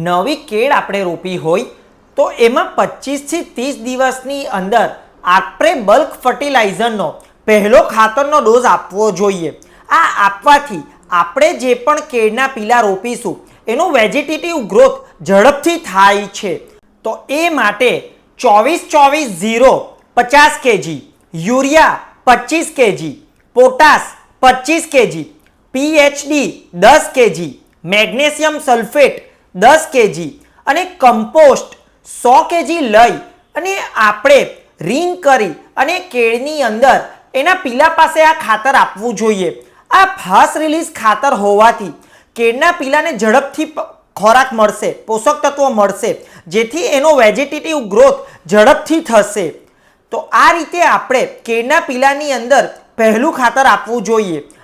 નવી કેળ આપણે રોપી હોય, તો એમાં પચીસથી ત્રીસ દિવસની અંદર આપણે બલ્ક ફર્ટિલાઇઝરનો પહેલો ખાતરનો ડોઝ આપવો જોઈએ. આ આપવાથી આપણે જે પણ કેળના પીલા રોપીશું, એનું વેજીટેટિવ ગ્રોથ ઝડપથી થાય છે. તો એ માટે ચોવીસ ચોવીસ ઝીરો પચાસ કેજી, યુરિયા પચીસ કેજી, પોટાશ પચીસ કેજી, પીએચડી દસ કેજી, મેગ્નેશિયમ સલ્ફેટ દસ કેજી અને કમ્પોસ્ટ સો કેજી લઈ અને આપણે રિંગ કરી અને કેળની અંદર એના પીલા પાસે આ ખાતર આપવું જોઈએ. આ ફાસ્ટ રિલીઝ ખાતર હોવાથી કેળના પીલાને ઝડપથી ખોરાક મળશે, પોષક તત્વો મળશે, જેથી એનો વેજીટેટિવ ગ્રોથ ઝડપથી થશે. તો આ રીતે આપણે કેળના પીલાની અંદર પહેલું ખાતર આપવું જોઈએ.